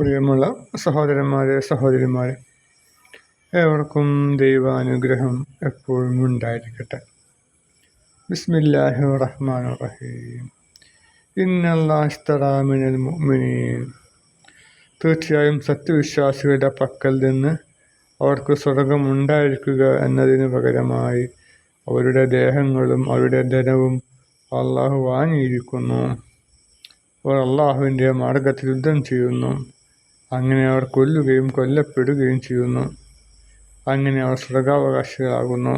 പ്രിയമുള്ള സഹോദരന്മാരെ സഹോദരിമാരെ ഏവർക്കും ദൈവാനുഗ്രഹം എപ്പോഴും ഉണ്ടായിരിക്കട്ടെ. ബിസ്മില്ലാഹി റഹ്മാൻ റഹീം. ഇന്നല്ലാസ്തറാമിനൽ മുഅ്മിനീൻ. തീർച്ചയായും സത്യവിശ്വാസികളുടെ പക്കൽ നിന്ന് അവർക്ക് സ്വർഗം ഉണ്ടായിരിക്കുക എന്നതിന് പകരമായി അവരുടെ ദേഹങ്ങളും അവരുടെ ധനവും അള്ളാഹു വാങ്ങിയിരിക്കുന്നു. അവർ അള്ളാഹുവിന്റെ മാർഗത്തിൽ യുദ്ധം ചെയ്യുന്നു. അങ്ങനെ അവർ കൊല്ലുകയും കൊല്ലപ്പെടുകയും ചെയ്യുന്നു. അങ്ങനെ അവർ സ്വർഗാവകാശികളാകുന്നു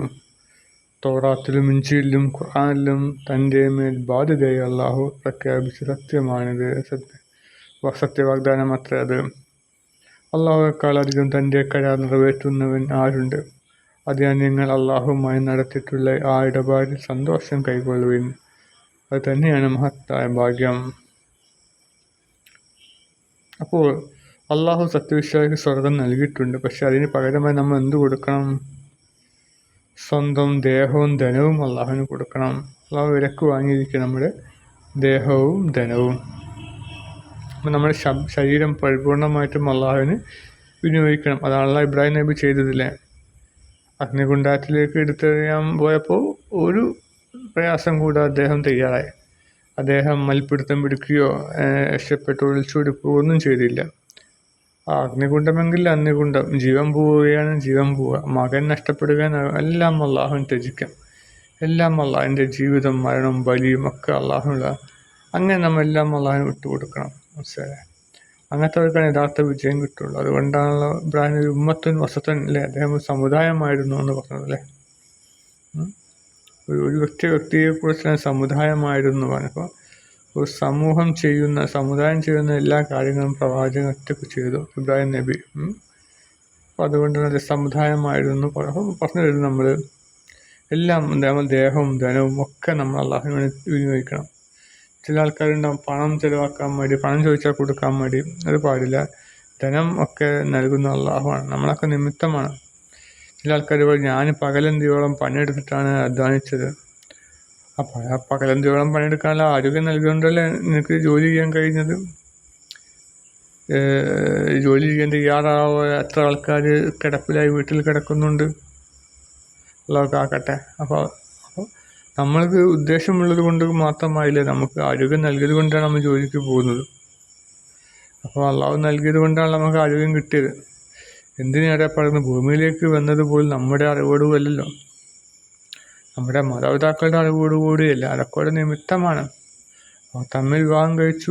തോറാത്തിലും ഇഞ്ചിയിലും ഖുർആാനിലും തന്റെ മേൽ ബാധ്യതയായി അള്ളാഹു പ്രഖ്യാപിച്ച സത്യമാണിത്. സത്യ സത്യവാഗ്ദാനം അത്ര അത്. അള്ളാഹുക്കാളധികം തന്റെ കരാർ നിറവേറ്റുന്നവൻ ആരുണ്ട്? അതിനാൽ നിങ്ങൾ അള്ളാഹുമായി നടത്തിയിട്ടുള്ള ആ ഇടപാടിൽ സന്തോഷം കൈക്കൊള്ളുവിൻ. അത് തന്നെയാണ് മഹത്തായ ഭാഗ്യം. അപ്പോൾ അള്ളാഹു സത്യവിശ്വാസിക്ക് സ്വർഗം നൽകിയിട്ടുണ്ട്. പക്ഷെ അതിന് പകരമായി നമ്മൾ എന്ത് കൊടുക്കണം? സ്വന്തം ദേഹവും ധനവും അള്ളാഹുവിന് കൊടുക്കണം. അള്ളാഹു വിലക്ക് വാങ്ങിയിരിക്കുക നമ്മുടെ ദേഹവും ധനവും. അപ്പം നമ്മുടെ ശരീരം പരിപൂർണമായിട്ടും അള്ളാഹുവിന് വിനിയോഗിക്കണം. അതാണ് ഇബ്രാഹിം നബി ചെയ്തതില്ലേ? അഗ്നികുണ്ടാരത്തിലേക്ക് എടുത്തെറിയാൻ പോയപ്പോൾ ഒരു പ്രയാസം കൂടെ അദ്ദേഹം തയ്യാറായി. അദ്ദേഹം മൽപ്പിടുത്തം പിടിക്കുകയോ രക്ഷപ്പെട്ട് ഒളിച്ചോടി ഒന്നും ചെയ്തില്ല. അഗ്നികുണ്ഡമെങ്കിൽ അഗ്നികുണ്ഠം ജീവൻ പോവുകയാണ് ജീവൻ പോവുക. മകൻ നഷ്ടപ്പെടുകയാണ്. എല്ലാം അള്ളാഹു ത്യജിക്കാം. എല്ലാം അള്ളാഹിന്റെ ജീവിതം മരണം ബലിയും ഒക്കെ അള്ളാഹുള്ള അങ്ങനെ നമ്മൾ എല്ലാം അള്ളാഹിന് വിട്ടുകൊടുക്കണം. മനസ്സിലായേ? അങ്ങനത്തെവർക്കാണ് യഥാർത്ഥ വിജയം കിട്ടുള്ളൂ. അതുകൊണ്ടാണല്ലോ ഇബ്രാഹിം ഉമ്മത്തൻ വസത്തൻ അല്ലേ? അദ്ദേഹം സമുദായമായിരുന്നു എന്ന് പറഞ്ഞത് അല്ലേ? ഒരു ഒരു വ്യക്തി വ്യക്തിയെക്കുറിച്ച് സമുദായമായിരുന്നു പറഞ്ഞപ്പോൾ ഒരു സമൂഹം ചെയ്യുന്ന സമുദായം ചെയ്യുന്ന എല്ലാ കാര്യങ്ങളും പ്രവാചകൻ ഒറ്റയ്ക്ക് ചെയ്തു. ഇബ്രാഹിം നബി അപ്പോൾ അതുകൊണ്ട് തന്നെ സമുദായമായിരുന്നു. പറഞ്ഞു തരുന്നത് നമ്മൾ എല്ലാം നമ്മൾ ദേഹവും ധനവും ഒക്കെ നമ്മൾ അള്ളാഹിന് വേണ്ടി വിനിയോഗിക്കണം. ചില ആൾക്കാരുണ്ടാവും പണം ചിലവാക്കാൻ വേണ്ടി പണം ചോദിച്ചാൽ കൊടുക്കാൻ വേണ്ടി അത് പാടില്ല. ധനം ഒക്കെ നൽകുന്ന അള്ളാഹുവാണ്. നമ്മളൊക്കെ നിമിത്തമാണ്. ചില ആൾക്കാർ പറയും ഞാൻ പകലെന്തിയോളം പണിയെടുത്തിട്ടാണ് അധ്വാനിച്ചത്? അപ്പോൾ ആ പകലന്തിയോളം പണിയെടുക്കാനുള്ള ആരോഗ്യം നൽകിക്കൊണ്ടല്ലേ നിനക്ക് ജോലി ചെയ്യാൻ കഴിഞ്ഞത്? ജോലി ചെയ്യാൻ തയ്യാറാവുക എത്ര ആൾക്കാർ കിടപ്പിലായി വീട്ടിൽ കിടക്കുന്നുണ്ട്? ഉള്ളതൊക്കെ ആക്കട്ടെ. അപ്പോൾ അപ്പോൾ നമ്മൾക്ക് ഉദ്ദേശമുള്ളത് കൊണ്ട് മാത്രമായില്ല നമുക്ക് ആരോഗ്യം നൽകിയത് കൊണ്ടാണ് നമ്മൾ ജോലിക്ക് പോകുന്നത്. അപ്പോൾ അള്ളാഹു നൽകിയത് കൊണ്ടാണ് നമുക്ക് ആരോഗ്യം കിട്ടിയത്. എന്തിനേറെ പറയുന്നത് ഭൂമിയിലേക്ക് വന്നത് പോലും നമ്മുടെ അറിവോടുമല്ലല്ലോ നമ്മുടെ മാതാപിതാക്കളുടെ അറിവോടുകൂടിയല്ല അതൊക്കെ ഒരു നിമിത്തമാണ്. അവർ തമ്മിൽ വിവാഹം കഴിച്ചു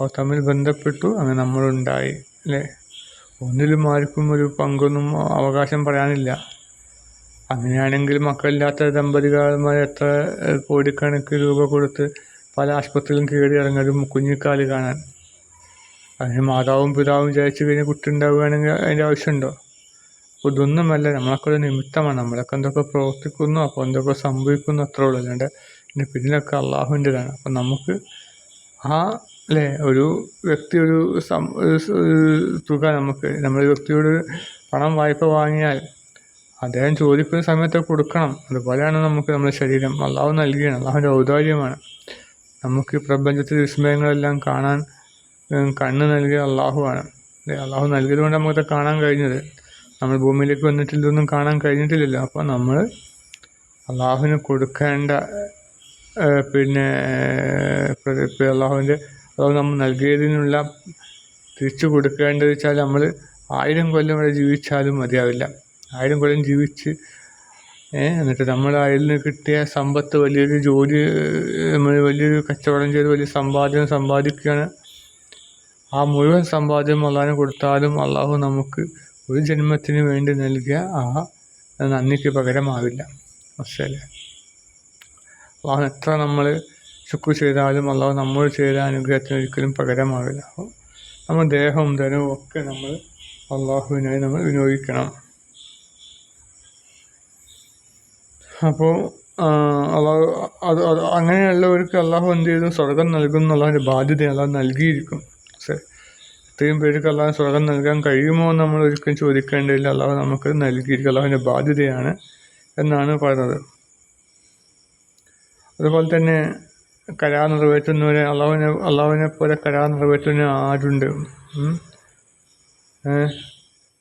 അവർ തമ്മിൽ ബന്ധപ്പെട്ടു അങ്ങനെ നമ്മളുണ്ടായി അല്ലേ? ഒന്നിലും ആർക്കും ഒരു പങ്കൊന്നും അവകാശം പറയാനില്ല. അങ്ങനെയാണെങ്കിൽ മക്കളില്ലാത്ത ദമ്പതികാരന്മാർ എത്ര കോടിക്കണക്ക് രൂപ കൊടുത്ത് പല ആശുപത്രിയിലും കയറി ഇറങ്ങലും കുഞ്ഞിക്കാൽ കാണാൻ. അതിന് മാതാവും പിതാവും വിചാരിച്ചു കഴിഞ്ഞാൽ കുട്ടി ഉണ്ടാവുകയാണെങ്കിൽ അതിന്റെ ആവശ്യമുണ്ടോ? ഇതൊന്നുമല്ല നമ്മളൊക്കെ ഒരു നിമിത്തമാണ്. നമ്മളൊക്കെ എന്തൊക്കെ പ്രവർത്തിക്കുന്നു അപ്പോൾ എന്തൊക്കെ സംഭവിക്കുന്നു അത്രേ ഉള്ളൂ. അല്ലാണ്ട് ഇതിന്റെ പിന്നിലൊക്കെ അള്ളാഹുവിന്റെതാണ് അപ്പം നമുക്ക് ആ അല്ലേ ഒരു വ്യക്തി ഒരു തുക നമുക്ക് നമ്മൾ വ്യക്തിയോട് പണം വായ്പ വാങ്ങിയാൽ അദ്ദേഹം ചോദിക്കുന്ന സമയത്ത് കൊടുക്കണം. അതുപോലെയാണ് നമുക്ക് നമ്മുടെ ശരീരം. അള്ളാഹു നൽകിയാണ്. അള്ളാഹുവിന്റെ ഔദാര്യമാണ്. നമുക്ക് പ്രപഞ്ചത്തിൽ വിസ്മയങ്ങളെല്ലാം കാണാൻ കണ്ണ് നൽകിയ അള്ളാഹുവാണ്. അള്ളാഹു നൽകിയത് കൊണ്ട് നമുക്കത് കാണാൻ കഴിഞ്ഞത്. നമ്മൾ ഭൂമിയിലേക്ക് വന്നിട്ട് ഇതൊന്നും കാണാൻ കഴിഞ്ഞിട്ടില്ലല്ലോ. അപ്പോൾ നമ്മൾ അള്ളാഹുവിന് കൊടുക്കേണ്ട പിന്നെ അള്ളാഹുവിന്റെ അള്ളാഹു നമ്മൾ നൽകിയതിനുള്ള തിരിച്ചു കൊടുക്കേണ്ടത് വെച്ചാൽ നമ്മൾ ആയിരം കൊല്ലം വരെ ജീവിച്ചാലും മതിയാവില്ല. ആയിരം കൊല്ലം ജീവിച്ച് എന്നിട്ട് നമ്മൾ അതിൽ നിന്ന് കിട്ടിയ സമ്പത്ത് വലിയൊരു ജോലി നമ്മൾ വലിയൊരു കച്ചവടം ചെയ്ത് വലിയ സമ്പാദ്യം സമ്പാദിക്കുകയാണ്. ആ മുഴുവൻ സമ്പാദ്യം അള്ളാഹിന് കൊടുത്താലും അള്ളാഹു നമുക്ക് ഒരു ജന്മത്തിന് വേണ്ടി നൽകിയ ആ നന്ദിക്ക് പകരമാവില്ല. മനസ്സിലായില്ലേ അള്ളാഹു എത്ര നമ്മൾ ശുക്ർ ചെയ്താലും അള്ളാഹു നമ്മൾ ചെയ്ത അനുഗ്രഹത്തിന് ഒരിക്കലും പകരമാവില്ല. നമ്മൾ ദേഹവും ധനവും ഒക്കെ നമ്മൾ അള്ളാഹുവിനായി നമ്മൾ വിനിയോഗിക്കണം. അപ്പോൾ അള്ളാഹു അത് അങ്ങനെയുള്ളവർക്ക് അള്ളാഹു എന്ത് ചെയ്തു? സ്വർഗം നൽകും ഒരു ബാധ്യത അള്ളാഹു നൽകിയിരിക്കും. ഇത്രയും പേർക്ക് അള്ളാഹു സ്വർഗം നൽകാൻ കഴിയുമോ എന്ന് നമ്മൾ ഒരിക്കലും ചോദിക്കേണ്ടതില്ല. അള്ളാഹു നമുക്ക് നൽകിയിരിക്കും. അള്ളാഹുവിന്റെ ബാധ്യതയാണ് എന്നാണ് പറയുന്നത്. അതുപോലെ തന്നെ കരാർ നിറവേറ്റുന്നവരെ അള്ളാഹുവിനെ അള്ളാഹുവിനെ പോലെ കരാർ നിറവേറ്റുന്ന ആരുണ്ട്?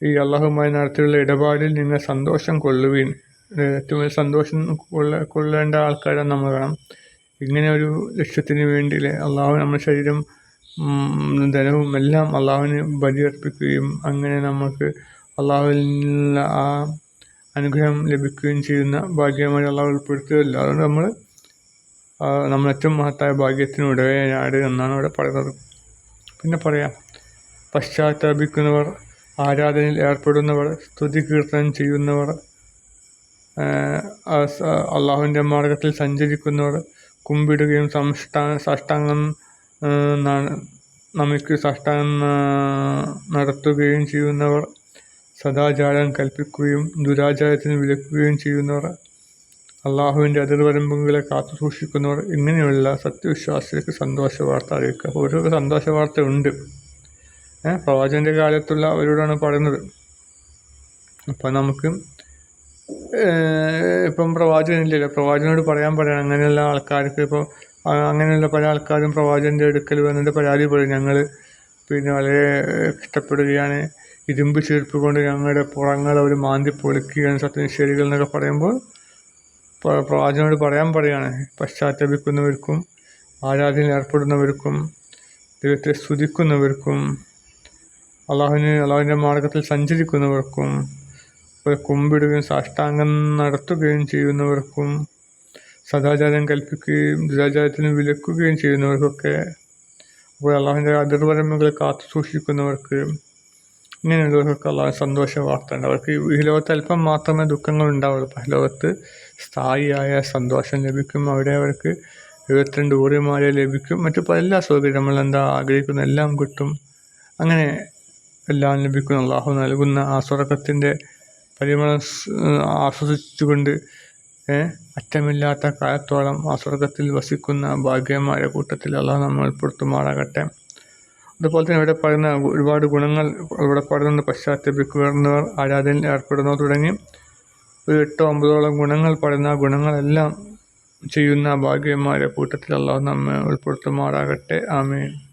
ഈ അള്ളാഹുമായി നടത്തിയുള്ള ഇടപാടിൽ നിങ്ങൾ സന്തോഷം കൊള്ളുവീൻ. ഏറ്റവും വലിയ സന്തോഷം കൊള്ള കൊള്ളേണ്ട ആൾക്കാരാണ് നമ്മൾ വേണം ഇങ്ങനെ ഒരു ലക്ഷ്യത്തിന് വേണ്ടി അള്ളാഹു നമ്മുടെ ശരീരം ധനവും എല്ലാം അള്ളാഹുവിന് ബലിയർപ്പിക്കുകയും അങ്ങനെ നമുക്ക് അള്ളാഹുവിൽ നിന്നുള്ള ആ അനുഗ്രഹം ലഭിക്കുകയും ചെയ്യുന്ന ഭാഗ്യമായി അള്ളാഹു ഉൾപ്പെടുത്തുകയല്ല അതുകൊണ്ട് നമ്മൾ നമ്മൾ ഏറ്റവും മഹത്തായ ഭാഗ്യത്തിന് ഉടവയാട് എന്നാണ് ഇവിടെ പറയുന്നത്. പിന്നെ പറയാം. പശ്ചാത്താപിക്കുന്നവർ ആരാധനയിൽ ഏർപ്പെടുന്നവർ സ്തുതി കീർത്തനം ചെയ്യുന്നവർ അള്ളാഹുവിന്റെ മാർഗത്തിൽ സഞ്ചരിക്കുന്നവർ കുമ്പിടുകയും സംഷ്ടാ സാഷ്ടാംഗം നമുക്ക് സാഷ്ടാംഗം നടത്തുകയും ചെയ്യുന്നവർ സദാചാരം കൽപ്പിക്കുകയും ദുരാചാരത്തിന് വിലക്കുകയും ചെയ്യുന്നവർ അള്ളാഹുവിന്റെ അതിർവരമ്പുകളെ കാത്തു സൂക്ഷിക്കുന്നവർ ഇങ്ങനെയുള്ള സത്യവിശ്വാസികൾക്ക് സന്തോഷ വാർത്ത അറിയിക്കുക. ഓരോ സന്തോഷ വാർത്ത ഉണ്ട് പ്രവാചകന്റെ കാലത്തുള്ള അവരോടാണ് പറയുന്നത്. അപ്പം നമുക്ക് ഇപ്പം പ്രവാചകനില്ലല്ലോ. പ്രവാചകനോട് പറയാൻ പറയണം. അങ്ങനെയുള്ള ആൾക്കാർക്ക് ഇപ്പോൾ അങ്ങനെയുള്ള പല ആൾക്കാരും പ്രവാചകന്റെ അടുക്കൽ വന്നിട്ട് പരാതി പറയും. ഞങ്ങൾ പിന്നെ വളരെ കഷ്ടപ്പെടുകയാണ് ഇരുമ്പ് ചീർപ്പ് കൊണ്ട് ഞങ്ങളുടെ പുറങ്ങൾ അവർ മാന്തി പൊളിക്കുകയാണ് സത്യനിഷേധികൾ എന്നൊക്കെ പറയുമ്പോൾ പ്രവാചകനോട് പറയാൻ പറയാണ്. പശ്ചാത്തപിക്കുന്നവർക്കും ആരാധനയിൽ ഏർപ്പെടുന്നവർക്കും ദൈവത്തെ സ്തുതിക്കുന്നവർക്കും അള്ളാഹുവിന് അള്ളാഹുവിന്റെ മാർഗത്തിൽ സഞ്ചരിക്കുന്നവർക്കും കുമ്പിടുകയും സാഷ്ടാംഗം നടത്തുകയും ചെയ്യുന്നവർക്കും സദാചാരം കൽപ്പിക്കുകയും ദുരാചാരത്തിന് വിലക്കുകയും ചെയ്യുന്നവർക്കൊക്കെ അപ്പോൾ അള്ളാഹുവിന്റെ അതിർവരമ്പുകളെ കാത്തു സൂക്ഷിക്കുന്നവർക്ക് ഇങ്ങനെയുള്ളവർക്കൊക്കെ അള്ളാഹു സന്തോഷ വാർത്ത ഉണ്ട് അവർക്ക് ഈ ലോകത്ത് അല്പം മാത്രമേ ദുഃഖങ്ങൾ ഉണ്ടാവുള്ളൂ. ലോകത്ത് സ്ഥായിയായ സന്തോഷം ലഭിക്കും. അവിടെ അവർക്ക് എഴുപത്തിരണ്ട് ഊറിമാരെ ലഭിക്കും. മറ്റു പല സൗകര്യം നമ്മൾ എന്താ ആഗ്രഹിക്കുന്ന എല്ലാം കിട്ടും. അങ്ങനെ എല്ലാം ലഭിക്കുന്ന അള്ളാഹു നൽകുന്ന ആ സ്വർഗത്തിന്റെ പരിമളം ആസ്വദിച്ചുകൊണ്ട് അറ്റമില്ലാത്ത കാലത്തോളം ആ സ്വർഗത്തിൽ വസിക്കുന്ന ഭാഗ്യമായ കൂട്ടത്തിൽ അള്ളാഹ് നമ്മൾ ഉൾപ്പെടുത്തുമാറാകട്ടെ. അതുപോലെ തന്നെ ഇവിടെ പറയുന്ന ഒരുപാട് ഗുണങ്ങൾ ഇവിടെ പറയുന്ന പശ്ചാത്തലപ്പിക്കുന്നവർ ആരാധനയിൽ ഏർപ്പെടുന്നവർ തുടങ്ങി ഒരു എട്ടോ ഒമ്പതോളം ഗുണങ്ങൾ പറയുന്ന ഗുണങ്ങളെല്ലാം ചെയ്യുന്ന ഭാഗ്യന്മാരെ കൂട്ടത്തിൽ അള്ളാഹു നമ്മെ ഉൾപ്പെടുത്തുമാറാകട്ടെ. ആമേൻ.